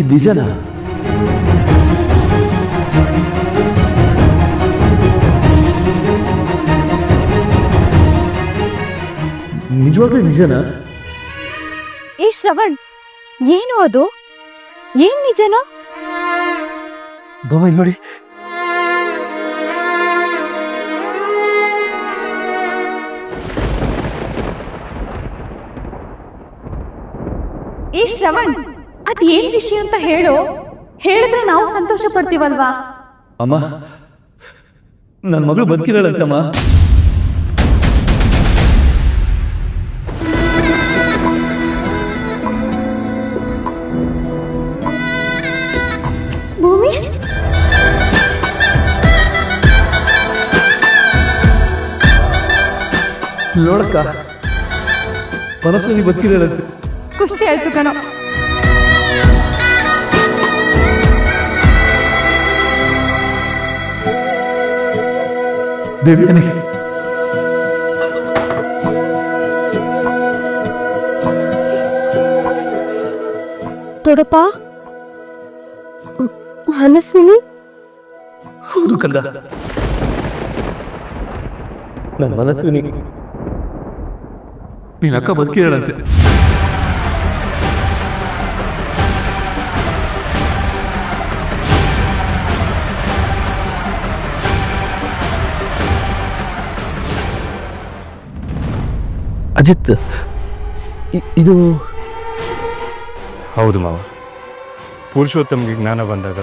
ಇದು ನಿಜನಾ ನಿಜವಾಗ್ಲೂ ನಿಜನಾ? ಏ ಶ್ರವಣ್ ಏನು ಅದು? ಏನ್ ನಿಜನ? ಬಾಬಾ ಇಲ್ಲಿ ನೋಡಿ. ಏ ಶ್ರವಣ್ ಅದ್ ಏನ್ ವಿಷಯ ಅಂತ ಹೇಳು? ಹೇಳಿದ್ರೆ ನಾವು ಸಂತೋಷ ಪಡ್ತೀವಲ್ವಾ ಅಮ್ಮ ನನ್ನ ಮಗಳು ಬದುಕಿದಳಂತೆ ಭೂಮಿ? ನೋಡಕ್ಕ ಮನಸ್ಸು ಬದುಕಿರಳಂತೆ ಖುಷಿ ಆಯ್ತು ಕಣೋ. ದೇವಿಯನೇ. ದೊಡ್ಡಪ್ಪ ಮನಸ್ವಿನಿ ಹೌದು ಕಂದ. ನನ್ನ ಮನಸ್ಸು ನೀ ನೀನ್ ಅಜಿತ್ ಇದು ಹೌದು ಮಾವ. ಪುರುಷೋತ್ತಮ್ಗೆ ಜ್ಞಾನ ಬಂದಾಗ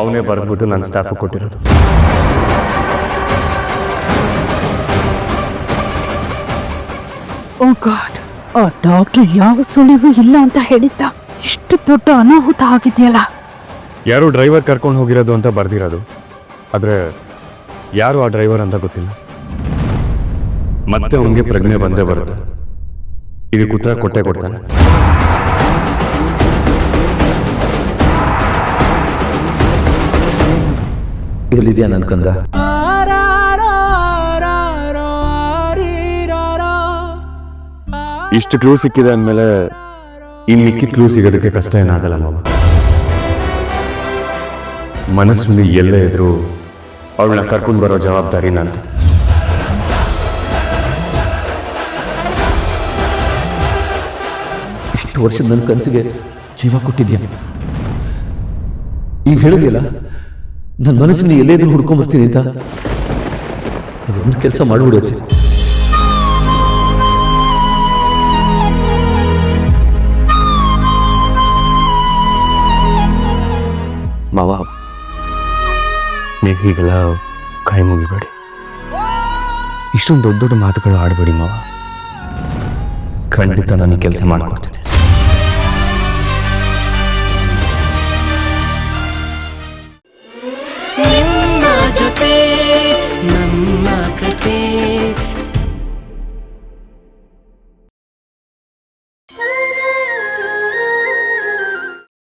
ಅವನೇ ಬರೆದ್ಬಿಟ್ಟು ನನ್ನ ಸ್ಟಾಫ್ ಕೊಟ್ಟಿರೋದು. ಓ ಗಾಡ್ ಆ ಡಾಕ್ಟರ್ ಯಾವ ಸುಳಿವು ಇಲ್ಲ ಅಂತ ಹೇಳಿದ್ದ. ಇಷ್ಟು ದೊಡ್ಡ ಅನಾಹುತ ಆಗಿದೆಯಲ್ಲ. ಯಾರು ಡ್ರೈವರ್ ಕರ್ಕೊಂಡು ಹೋಗಿರೋದು ಅಂತ ಬರ್ದಿರೋದು. ಆದರೆ ಯಾರು ಆ ಡ್ರೈವರ್ ಅಂತ ಗೊತ್ತಿಲ್ಲ. ಮತ್ತೆ ಅವನಿಗೆ ಪ್ರಜ್ಞೆ ಬಂದೇ ಬರುತ್ತೆ. ಇದಕ್ಕೆ ಉತ್ತರ ಕೊಟ್ಟೆ ಕೊಡ್ತಾನೆ. ಎಲ್ಲಿದೆಯಾ ನನ್ನ ಕಂದ? ಇಷ್ಟು ಕ್ಲೂ ಸಿಕ್ಕಿದೆ ಅಂದಮೇಲೆ ಈ ಮಿಕ್ಕಿ ಕ್ಲೂ ಸಿಗೋದಕ್ಕೆ ಕಷ್ಟ ಏನಾಗಲ್ಲ ಮಾವ. ಮನಸ್ಸಿನಲ್ಲಿ ಎಲ್ಲೇ ಇದ್ರು ಅವಳನ್ನ ಕರ್ಕೊಂಡು ಬರೋ ಜವಾಬ್ದಾರಿ ನಂದು ವರ್ಷದ ನನ್ನ ಕನಸಿಗೆ ಜೀವ ಕೊಟ್ಟಿದ್ಯಾ? ಈಗ ಹೇಳಿದೆಯಲ್ಲ, ನನ್ನ ಮನಸ್ಸಿನ ಎಲ್ಲೇ ಇದ್ರೂ ಹುಡ್ಕೊಂಬರ್ತೀನಿ ಅಂತ. ಅದೊಂದು ಕೆಲಸ ಮಾಡಿಬಿಡೋದು ಮಾವ. ನೀವು ಹೀಗೆಲ್ಲ ಕೈ ಮುಗಿಬೇಡಿ. ಇಷ್ಟೊಂದು ದೊಡ್ಡ ದೊಡ್ಡ ಮಾತುಗಳು ಆಡಬೇಡಿ ಮಾವ. ಖಂಡಿತ ನಾನು ಕೆಲಸ ಮಾಡ್ಕೊಡ್ತೀನಿ.